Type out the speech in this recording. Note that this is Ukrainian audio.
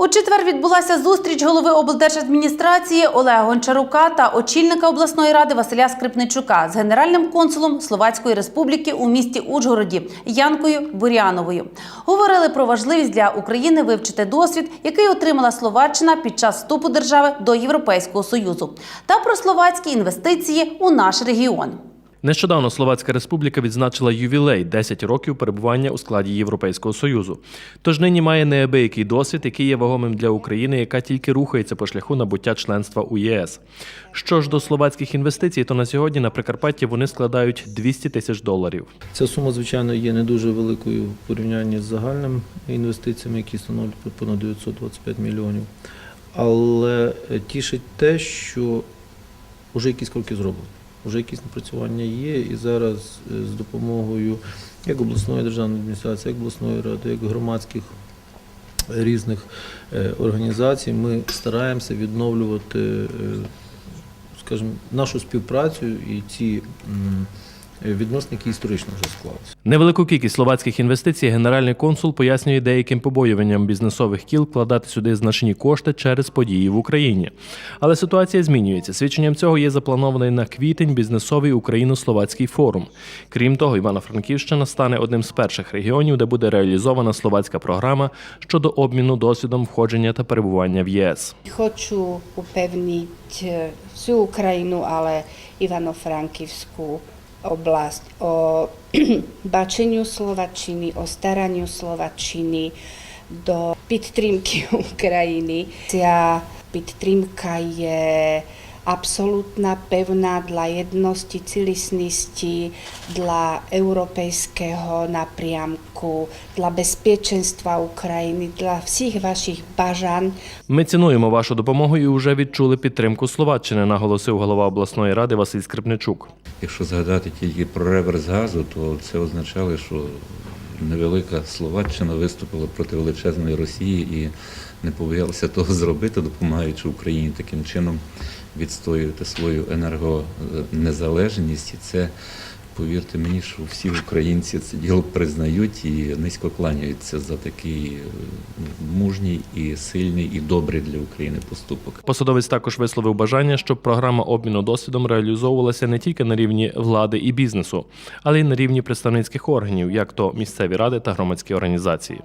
У четвер відбулася зустріч голови облдержадміністрації Олега Гончарука та очільника обласної ради Василя Скрипничука з генеральним консулом Словацької республіки у місті Ужгороді Янкою Буряновою. Говорили про важливість для України вивчити досвід, який отримала Словаччина під час вступу держави до Європейського союзу, та про словацькі інвестиції у наш регіон. Нещодавно Словацька Республіка відзначила ювілей 10 років перебування у складі Європейського союзу. Тож нині має неабиякий досвід, який є вагомим для України, яка тільки рухається по шляху набуття членства у єС. Що ж до словацьких інвестицій, то на сьогодні на Прикарпатті вони складають 200 тисяч доларів. Ця сума, звичайно, є не дуже великою в порівнянні з загальними інвестиціями, які становлять понад 925 мільйонів. Але тішить те, що вже якісь кроки зроблені. Вже якісь напрацювання є, і зараз е, з допомогою як обласної державної адміністрації, як обласної ради, як громадських різних е, організацій, ми стараємося відновлювати, е, скажімо, нашу співпрацю і ці м, відносини, які історично вже склалися. Невелику кількість словацьких інвестицій генеральний консул пояснює деяким побоюванням бізнесових кіл вкладати сюди значні кошти через події в Україні. Але ситуація змінюється. Свідченням цього є запланований на квітень бізнесовий україно-словацький форум. Крім того, Івано-Франківщина стане одним з перших регіонів, де буде реалізована словацька програма щодо обміну досвідом входження та перебування в ЄС. Хочу upevniť e, всю Ukrajinu, ale Ivano-Frankivskú oblasť o bačeniu Slovačiny, o staraniu Slovačiny, do pitrímky Ukrajiny. Pitrímka je абсолютно певна для єдності, цілісності, для європейського напрямку, для безпеченства України, для всіх ваших бажань. Ми цінуємо вашу допомогу і вже відчули підтримку Словаччини, наголосив голова обласної ради Василь Скрипничук. Якщо згадати тільки про реверс газу, то це означало, що невелика Словаччина виступила проти величезної Росії і не побоялася того зробити, допомагаючи Україні таким чином відстоювати свою енергонезалежність. І це, повірте мені, що всі українці це діло признають і низько кланяються за такий е, мужній і сильний і добрий для України поступок. Посадовець також висловив бажання, щоб програма обміну досвідом реалізовувалася не тільки на рівні влади і бізнесу, але й на рівні представницьких органів, як то місцеві ради та громадські організації.